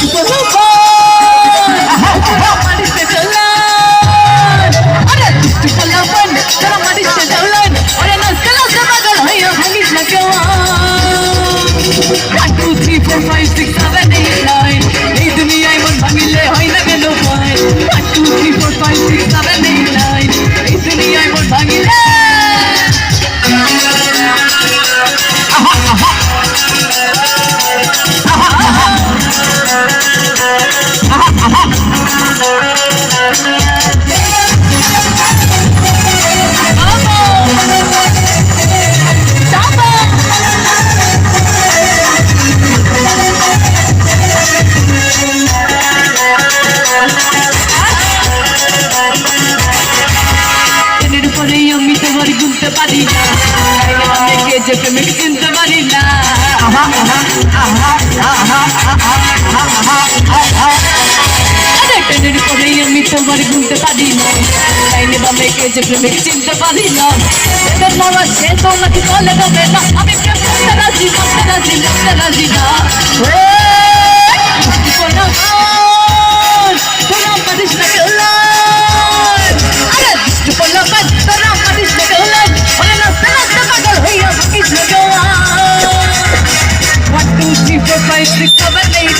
আরে পারি না অনেকে যে প্রেমিক চিনতে পারি না আরে ট্রেনের পরে আমি তোমার গুনতে পারি না লাইনে বামে কে যে প্রেমিক চিনতে পারি না এদের মামা সে তো নাকি চলে যাবে না আমি প্রেম করতে রাজি করতে রাজি করতে রাজি না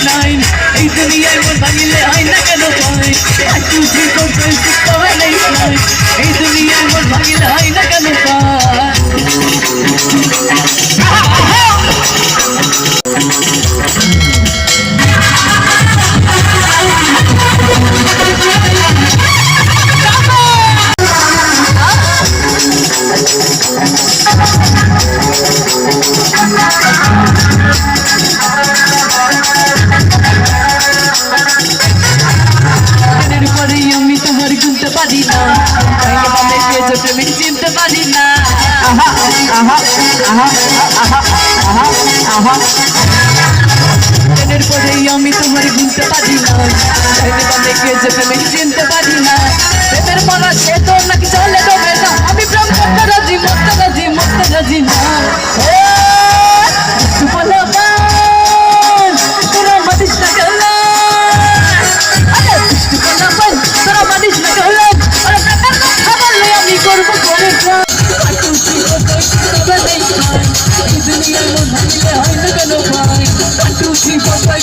nine. এই দুনিয়ায় মন ভাঙিলে হয় না কেন ভয়. এই দুনিয়ায় কে যে চিনতে পারি না। মনের পরে আমি তোমার গুনতে পারি না। ভাইকে বামে কে যে প্রেমিক চিনতে পারি না সে তো না। Só vai